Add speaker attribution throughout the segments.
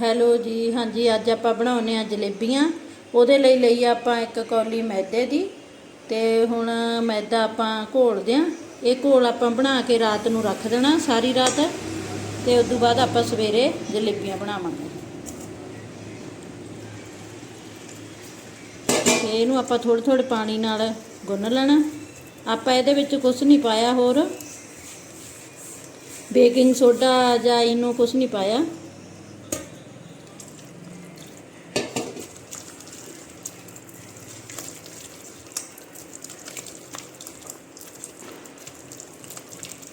Speaker 1: Hello ਜੀ, ਹਾਂਜੀ, ਅੱਜ ਆਪਾਂ ਬਣਾਉਨੇ ਆ ਜਲੇਬੀਆਂ। ਉਹਦੇ ਲਈ ਲਈ ਆਪਾਂ ਇੱਕ ਕੌਲੀ ਮੈਦੇ ਦੀ ਤੇ ਹੁਣ ਮੈਦਾ ਆਪਾਂ ਘੋਲਦੇ ਆ ਇਹ ਘੋਲ ਆਪਾਂ ਬਣਾ ਕੇ ਰਾਤ ਨੂੰ ਰੱਖ ਦੇਣਾ ਸਾਰੀ ਰਾਤ ਤੇ ਉਸ ਤੋਂ ਬਾਅਦ ਆਪਾਂ ਸਵੇਰੇ ਜਲੇਬੀਆਂ ਬਣਾਵਾਂਗੇ। ਤੇ ਇਹਨੂੰ ਆਪਾਂ ਥੋੜੇ ਥੋੜੇ ਪਾਣੀ ਨਾਲ ਗੁੰਨ ਲੈਣਾ। ਆਪਾਂ ਇਹਦੇ ਵਿੱਚ ਕੁਝ ਨਹੀਂ ਪਾਇਆ ਹੋਰ। ਬੇਕਿੰਗ ਸੋਡਾ ਜਾਂ ਇਹਨੂੰ ਕੁਝ ਨਹੀਂ ਪਾਇਆ।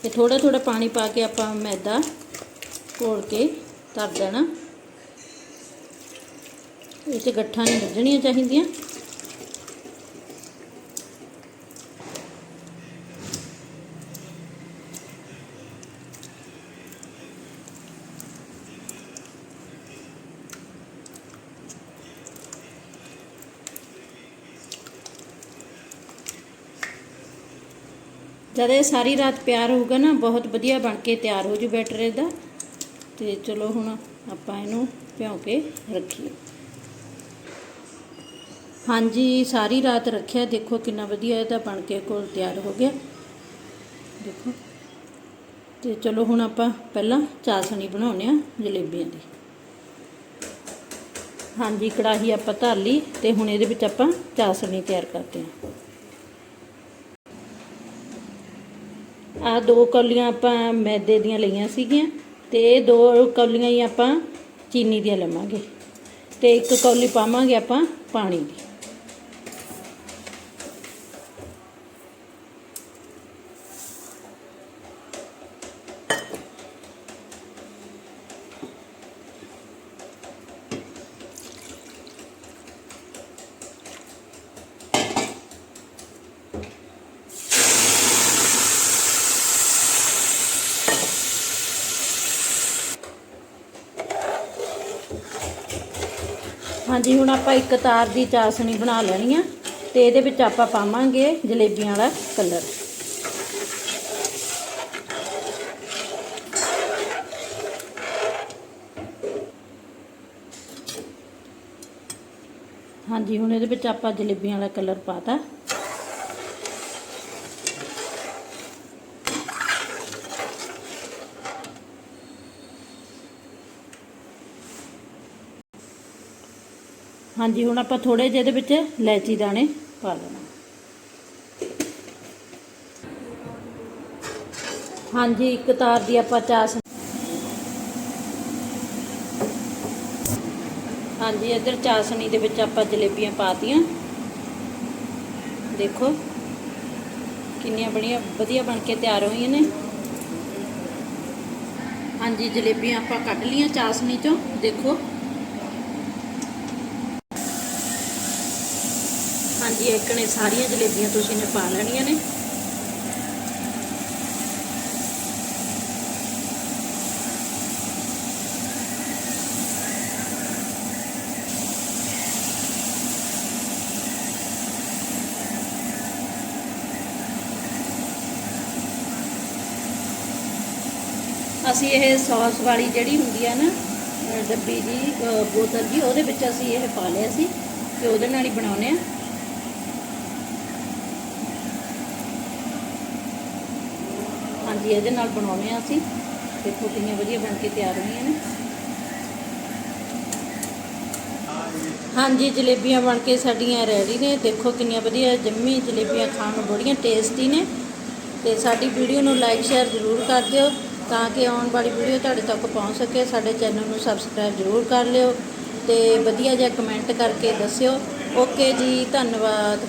Speaker 1: ਤੇ ਥੋੜਾ ਥੋੜਾ ਪਾਣੀ ਪਾ ਕੇ ਆਪਾਂ ਮੈਦਾ ਘੋਲ ਕੇ ਧਰ ਦੇਣਾ। ਇਹ 'ਚ ਗੱਠਾਂ ਨਹੀਂ ਵੱਜਣੀਆਂ ਚਾਹੀਦੀਆਂ। ਜਦ ਇਹ ਸਾਰੀ ਰਾਤ ਪਿਆਰ ਹੋਊਗਾ ਨਾ, ਬਹੁਤ ਵਧੀਆ ਬਣ ਕੇ ਤਿਆਰ ਹੋ ਜੂ ਬੈਟਰ ਇਹਦਾ ਤੇ ਚਲੋ ਹੁਣ ਆਪਾਂ ਇਹਨੂੰ ਭਿਉਂ ਕੇ ਰੱਖੀਏ। ਹਾਂਜੀ, ਸਾਰੀ ਰਾਤ ਰੱਖਿਆ, ਦੇਖੋ ਕਿੰਨਾ ਵਧੀਆ ਇਹਦਾ ਬਣ ਕੇ ਕੋਲ ਤਿਆਰ ਹੋ ਗਿਆ। ਦੇਖੋ। ਤੇ ਚਲੋ ਹੁਣ ਆਪਾਂ ਪਹਿਲਾਂ ਚਾਸਣੀ ਬਣਾਉਨੇ ਆ ਜਲੇਬੀਆਂ ਦੀ। ਹਾਂਜੀ, ਕੜਾਹੀ ਆਪਾਂ ਧਰ ਲਈ ਤੇ ਹੁਣ ਇਹਦੇ ਵਿੱਚ ਆਪਾਂ ਚਾਸਣੀ ਤਿਆਰ ਕਰਦੇ ਹਾਂ। ਆ ਦੋ ਕੌਲੀਆਂ ਆਪਾਂ ਮੈਦੇ ਦੀਆਂ ਲਈਆਂ ਸੀਗੀਆਂ ਤੇ ਇਹ ਦੋ ਕੌਲੀਆਂ ਹੀ ਆਪਾਂ ਚੀਨੀ ਦੀਆਂ ਲਵਾਂਗੇ ਤੇ ਇੱਕ ਕੌਲੀ ਪਾਵਾਂਗੇ ਆਪਾਂ ਪਾਣੀ ਦੀ। ਹਾਂਜੀ, ਹੁਣ ਆਪਾਂ ਇੱਕ ਤਾਰ ਦੀ ਚਾਸਣੀ ਬਣਾ ਲੈਣੀ ਆ ਤੇ ਇਹਦੇ ਵਿੱਚ ਆਪਾਂ ਪਾਵਾਂਗੇ ਜਲੇਬੀਆਂ ਵਾਲਾ ਕਲਰ। ਹਾਂਜੀ, ਹੁਣ ਇਹਦੇ ਵਿੱਚ ਆਪਾਂ ਜਲੇਬੀਆਂ ਵਾਲਾ ਕਲਰ ਪਾਤਾ। ਹਾਂਜੀ, ਹੁਣ ਆਪਾਂ ਥੋੜੇ ਜਿਹੇ ਦੇ ਵਿੱਚ ਇਲਾਇਚੀ ਦਾਣੇ ਪਾ ਲੈਣਾ। ਹਾਂਜੀ, ਇੱਕ ਤਾਰ ਦੀ ਆਪਾਂ ਚਾਸ ਹਾਂਜੀ, ਇੱਧਰ ਚਾਸਣੀ ਦੇ ਵਿੱਚ ਆਪਾਂ ਜਲੇਬੀਆਂ ਪਾਤੀਆਂ। ਦੇਖੋ, ਕਿੰਨੀਆਂ ਬੜੀਆਂ ਵਧੀਆ ਬਣ ਕੇ ਤਿਆਰ ਹੋਈਆਂ ਨੇ। ਹਾਂਜੀ, ਜਲੇਬੀਆਂ ਆਪਾਂ ਕੱਢ ਲੀਆਂ ਚਾਸਣੀ ਚੋਂ। ਦੇਖੋ ਹਾਂਜੀ ਇੱਕ ਨੇ ਸਾਰੀਆਂ ਜਲੇਬੀਆਂ ਤੁਸੀਂ ਨੇ ਪਾ ਲੈਣੀਆਂ ਨੇ। ਅਸੀਂ ਇਹ ਸੌਸ ਵਾਲੀ ਜਿਹੜੀ ਹੁੰਦੀ ਆ ਨਾ, ਅਹ ਡੱਬੀ ਜੀ ਬੋਤਲ ਜੀ, ਉਹਦੇ ਵਿੱਚ ਅਸੀਂ ਇਹ ਪਾ ਲਿਆ ਸੀ ਤੇ ਉਹਦੇ ਨਾਲ ਹੀ ਬਣਾਉਨੇ ਆ। ਹਾਂਜੀ, ਇਹਦੇ ਨਾਲ ਬਣਾਉਣੇ ਆ ਅਸੀਂ। ਦੇਖੋ ਕਿੰਨੀਆਂ ਵਧੀਆ ਬਣ ਕੇ ਤਿਆਰ ਹੋਈਆਂ ਨੇ। ਹਾਂਜੀ, ਜਲੇਬੀਆਂ ਬਣ ਕੇ ਸਾਡੀਆਂ ਰੈਡੀ ਨੇ। ਦੇਖੋ ਕਿੰਨੀਆਂ ਵਧੀਆ ਜੰਮੀ ਜਲੇਬੀਆਂ ਖਾਣ ਨੂੰ ਬੜੀਆਂ ਟੇਸਟੀ ਨੇ। ਤੇ ਸਾਡੀ ਵੀਡੀਓ ਨੂੰ ਲਾਈਕ ਸ਼ੇਅਰ ਜ਼ਰੂਰ ਕਰ ਦਿਓ, ਤਾਂ ਕਿ ਆਉਣ ਵਾਲੀ ਵੀਡੀਓ ਤੁਹਾਡੇ ਤੱਕ ਪਹੁੰਚ ਸਕੇ। ਸਾਡੇ ਚੈਨਲ ਨੂੰ ਸਬਸਕ੍ਰਾਈਬ ਜ਼ਰੂਰ ਕਰ ਲਿਓ ਤੇ ਵਧੀਆ ਜਿਹਾ ਕਮੈਂਟ ਕਰਕੇ ਦੱਸਿਓ। ਓਕੇ ਜੀ, ਧੰਨਵਾਦ।